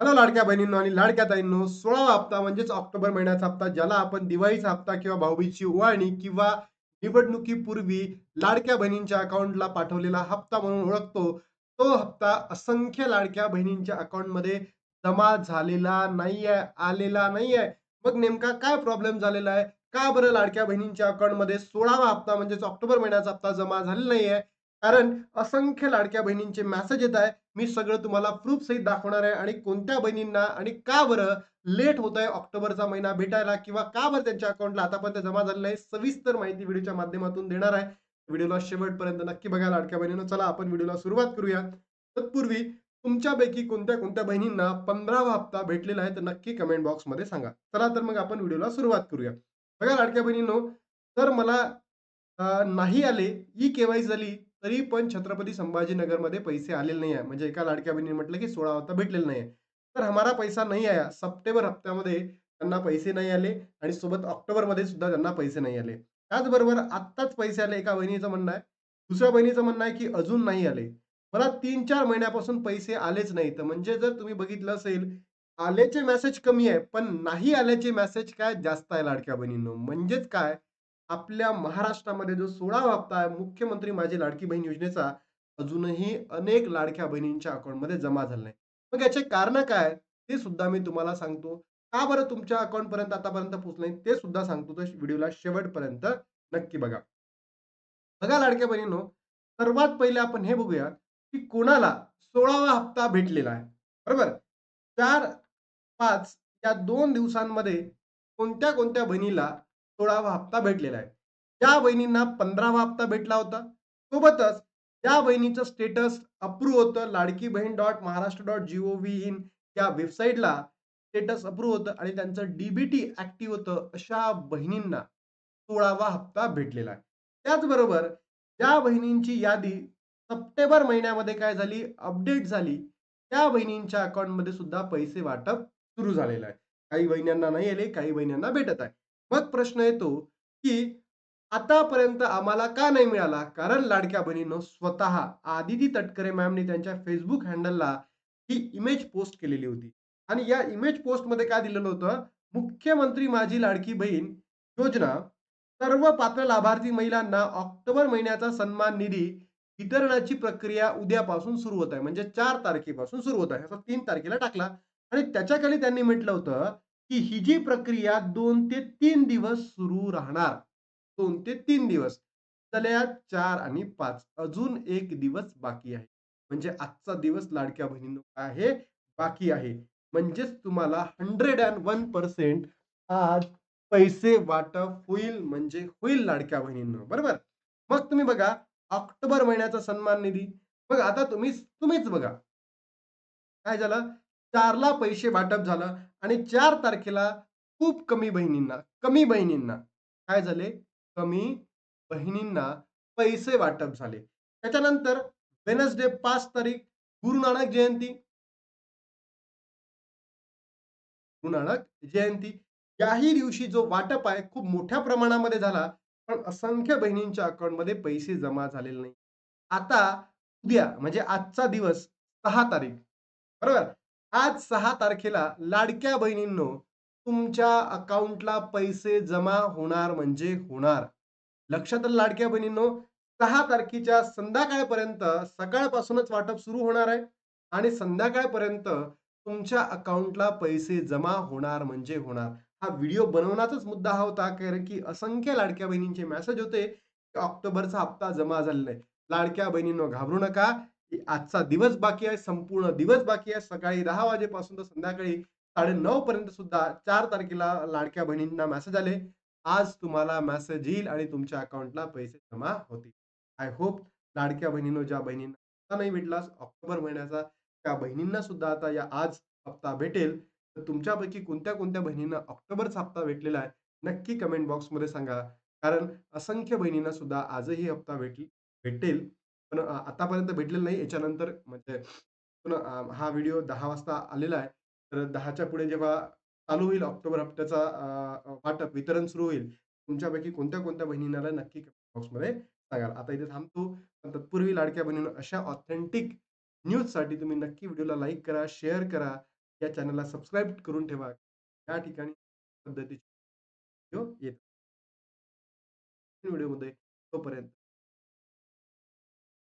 Hello लाडक्या बहिणींनो आणि लाडक्या ताईंनो सोळावा हप्ता म्हणजेच ऑक्टोबर महिन्याचा हप्ता ज्याला आपण दिवाळीचा हप्ता किंवा भाऊबीजची ओवाळणी किंवा निवडणुकीपूर्वी लाडक्या बहिणींच्या अकाउंटला पाठवलेला हप्ता म्हणून ओळखतो तो हप्ता असंख्य लाडक्या बहिणींच्या अकाउंटमध्ये जमा झालेला नाहीये आलेला नाहीये. मग नेमका काय प्रॉब्लेम झालेला आहे? का बरं लाडक्या बहिणींच्या अकाउंटमध्ये सोळावा हप्ता म्हणजेच ऑक्टोबर महिन्याचा हप्ता जमा झालेला नाहीये? कारण असंख्य लाडक्या बहिणींचे मॅसेज येत आहे. मी सगळं तुम्हाला प्रूफ सहित दाखवणार आहे आणि कोणत्या बहिणींना आणि का बरं लेट होत आहे ऑक्टोबरचा महिना भेटायला किंवा का बरं त्यांच्या अकाउंटला आतापर्यंत जमा झालेलं आहे सविस्तर माहिती व्हिडिओच्या माध्यमातून देणार आहे. व्हिडिओला शेवटपर्यंत नक्की बघा लाडक्या बहिणीनं. चला आपण व्हिडिओला सुरुवात करूया. तत्पूर्वी तुमच्यापैकी कोणत्या कोणत्या बहिणींना पंधरावा हप्ता भेटलेला आहे तर नक्की कमेंट बॉक्समध्ये सांगा. चला तर मग आपण व्हिडिओला सुरुवात करूया. बघा लाडक्या बहिणींनो तर मला नाही आले ई केवायसी झाली तरी पण छत्रपती संभाजीनगरमध्ये पैसे आलेले नाही आहे म्हणजे एका लाडक्या बहिणीने म्हटलं की सोळा हप्ता भेटलेला नाही आहे तर हमारा पैसा नाही आया. सप्टेंबर हप्त्यामध्ये त्यांना पैसे नाही आले आणि सोबत ऑक्टोबरमध्ये सुद्धा त्यांना पैसे नाही आले. त्याचबरोबर आत्ताच पैसे आले एका बहिणीचं म्हणणं आहे. दुसऱ्या बहिणीचं म्हणणं आहे की अजून नाही आले. मला तीन चार महिन्यापासून पैसे आलेच नाही तर म्हणजे जर तुम्ही बघितलं असेल आल्याचे मेसेज कमी आहे पण नाही आल्याचे मेसेज काय? जास्त आहे लाडक्या बहिणींनो. म्हणजेच काय? आपल्या महाराष्ट्रामध्ये जो सोळावा हप्ता आहे मुख्यमंत्री माझी लाडकी बहीण योजनेचा अजूनही अनेक लाडक्या बहिणींच्या अकाउंटमध्ये जमा झाला नाही. मग याचे कारण काय ते सुद्धा मी तुम्हाला सांगतो. का बरं तुमच्या अकाउंट पर्यंत आतापर्यंत पोहोचलं नाही ते सुद्धा सांगतो. तर व्हिडिओला शेवटपर्यंत नक्की बघा. बघा लाडक्या बहिणींनो सर्वात पहिले आपण हे बघूया की कोणाला सोळावा हप्ता भेटलेला आहे. बरोबर? चार पाच या दोन दिवसांमध्ये कोणत्या कोणत्या बहिणीला सोळावा हप्ता भेटलेला आहे. त्या बहिणींना पंधरावा हप्ता भेटला होता सोबतच त्या बहिणीचं स्टेटस अप्रूव्ह होतं Ladki Bahin dot Maharashtra dot G O V in या वेबसाईटला स्टेटस अप्रूव्ह होतं आणि त्यांचं डीबीटी ऍक्टिव्ह होतं अशा बहिणींना सोळावा हप्ता भेटलेला आहे. त्याचबरोबर ज्या बहिणींची यादी सप्टेंबर महिन्यामध्ये काय झाली अपडेट झाली त्या बहिणींच्या अकाउंटमध्ये सुद्धा पैसे वाटप सुरू झालेलं आहे. काही बहिणींना नाही आले काही बहिणींना भेटत आहे. मग प्रश्न येतो की आतापर्यंत आम्हाला का नाही मिळाला? कारण लाडक्या बहिणीनं स्वतः आदिती तटकरे मॅमने त्यांच्या फेसबुक हँडलला ही इमेज पोस्ट केलेली होती. आणि या इमेज पोस्टमध्ये काय दिलेलं होतं? मुख्यमंत्री माझी लाडकी बहीण योजना सर्व पात्र लाभार्थी महिलांना ऑक्टोबर महिन्याचा सन्मान निधी वितरणाची प्रक्रिया उद्यापासून सुरू होत आहे. म्हणजे चार तारखेपासून सुरू होत आहे. असं तीन तारखेला टाकला. आणि त्याच्याखाली त्यांनी म्हटलं होतं की ही जी प्रक्रिया दोन ते तीन दिवस सुरू राहणार. दोन ते तीन दिवस. झाल्या चार आणि पाच. अजून एक दिवस बाकी आहे. म्हणजे आजचा दिवस लाडक्या बहिणींनो काय आहे? बाकी आहे. म्हणजेच तुम्हाला हंड्रेड अँड वन पर्सेंट आज पैसे वाटप होईल म्हणजे होईल लाडक्या बहिणींनो. बरोबर? मग तुम्ही बघा ऑक्टोबर महिन्याचा सन्मान निधी. मग आता तुम्ही तुम्हीच बघा. काय झालं? चारला पैसे वाटप झालं आणि चार तारखेला खूप कमी बहिणींना कमी बहिणींना काय झाले? कमी बहिणींना पैसे वाटप झाले. त्याच्यानंतर वेनसडे पाच तारीख गुरु नानक जयंती. गुरु नानक जयंती. याही दिवशी जो वाटप आहे खूप मोठ्या प्रमाणामध्ये झाला पण असंख्य बहिणींच्या अकाउंटमध्ये पैसे जमा झालेले नाही. आता उद्या म्हणजे आजचा दिवस सहा तारीख. बरोबर? आज सहा तारखेला लाडक्या बहिणींनो तुमच्या अकाउंटला पैसे जमा होणार म्हणजे होणार. लक्षात लाडक्या बहिणींनो सहा तारखेच्या संध्याकाळपर्यंत सकाळपासूनच वाटप सुरू होणार आहे आणि संध्याकाळपर्यंत तुमच्या अकाउंटला पैसे जमा होणार म्हणजे होणार. हा व्हिडिओ बनवण्याचाच मुद्दा हा होता कारण की असंख्य लाडक्या बहिणींचे मेसेज होते की ऑक्टोबरचा हप्ता जमा झालेला आहे. लाडक्या बहिणींनो घाबरू नका. आजचा दिवस बाकी आहे संपूर्ण दिवस बाकी आहे. सकाळी दहा वाजेपासून तर संध्याकाळी साडे नऊ पर्यंत सुद्धा चार तारखेला लाडक्या बहिणींना मेसेज आले. आज तुम्हाला मेसेज येईल आणि तुमच्या अकाउंटला पैसे जमा होतील. आय होप लाडक्या बहिणीनो ज्या बहिणींना नाही भेटला ऑक्टोबर महिन्याचा त्या बहिणींना सुद्धा आता या आज हप्ता भेटेल. तर तुमच्यापैकी कोणत्या कोणत्या बहिणींना ऑक्टोबरचा हप्ता भेटलेला आहे नक्की कमेंट बॉक्समध्ये सांगा. कारण असंख्य बहिणींना सुद्धा आजही हप्ता भेटेल. पण आतापर्यंत भेटलेलं नाही. याच्यानंतर म्हणजे पण हा व्हिडिओ दहा वाजता आलेला आहे. तर दहाच्या पुढे जेव्हा चालू होईल ऑक्टोबर हप्त्याचा वाटप वितरण सुरू होईल तुमच्यापैकी कोणत्या कोणत्या बहिणींना नक्की कमेंट बॉक्समध्ये सांगाल? आता इथे थांबतो. पण तत्पूर्वी लाडक्या बहिणीनं अशा ऑथेंटिक न्यूजसाठी तुम्ही नक्की व्हिडिओला लाईक करा शेअर करा. या चॅनलला सबस्क्राईब करून ठेवा. या ठिकाणी पद्धतीचे व्हिडिओ येत व्हिडिओमध्ये तोपर्यंत